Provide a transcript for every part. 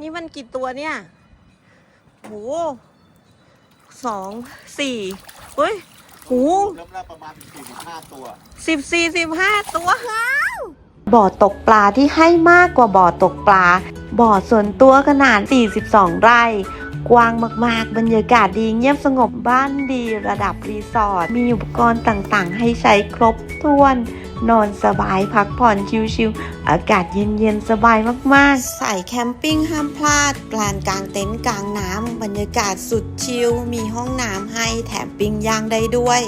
นี่มันกี่ตัวเนี่ยโหสองสี่เฮ้ยโหเริ่มแรกประมาณ45ตัวสิบสี่สิบห้าตัวห้าวบ่อตกปลาที่ให้มากกว่าบ่อตกปลา บ่อส่วนตัวขนาด 42 ไร่ กว้างมาก ๆ บรรยากาศดีเงียบสงบบ้านดีระดับรีสอร์ท มีอุปกรณ์ต่างๆ ให้ใช้ครบถ้วน นอนสบายพักผ่อนชิวๆอากาศเย็น ๆ สบายมากๆใส่แคมปิ้งห้ามพลาดกลานกลางเต็นท์กลางน้ำบรรยากาศสุดชิล มีห้องน้ำให้แถมปิ้งย่างได้ด้วย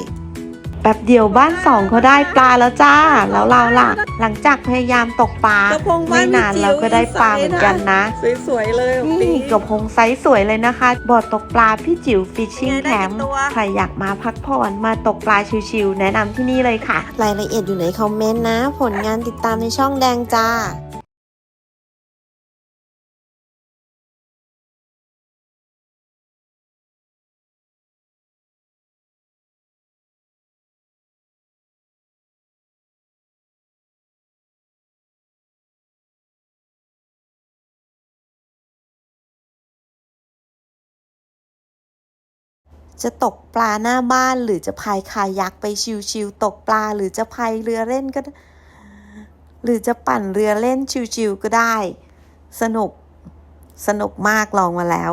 แป๊บเดียวบ้านสองเขาได้ปลาแล้วจ้า แล้วเราล่ะ หลังจากพยายามตกปลากระพงบ้าไม่นนานเราก็ได้ปลาเหมือนกันนะ สวยๆเลยอะนี่ปิ๊งกระพงไซส์สวยเลยนะคะ บ่อตกปลาพี่จิ๋วฟิชชิ่งไงได้แคมกี่ป์ตัวใครอยากมาพักผ่อนมาตกปลาชิวๆแนะนำที่นี่เลยค่ะ รายละเอียดอยู่ในคอมเมนต์นะ ผลงานติดตามในช่องแดงจ้า จะตกปลาหน้าบ้านหรือจะพายคายักไปชิวๆตกปลาหรือจะพายเรือเล่นก็ได้หรือจะปั่นเรือเล่นชิวๆก็ได้ สนุกสนุกมากลองมาแล้ว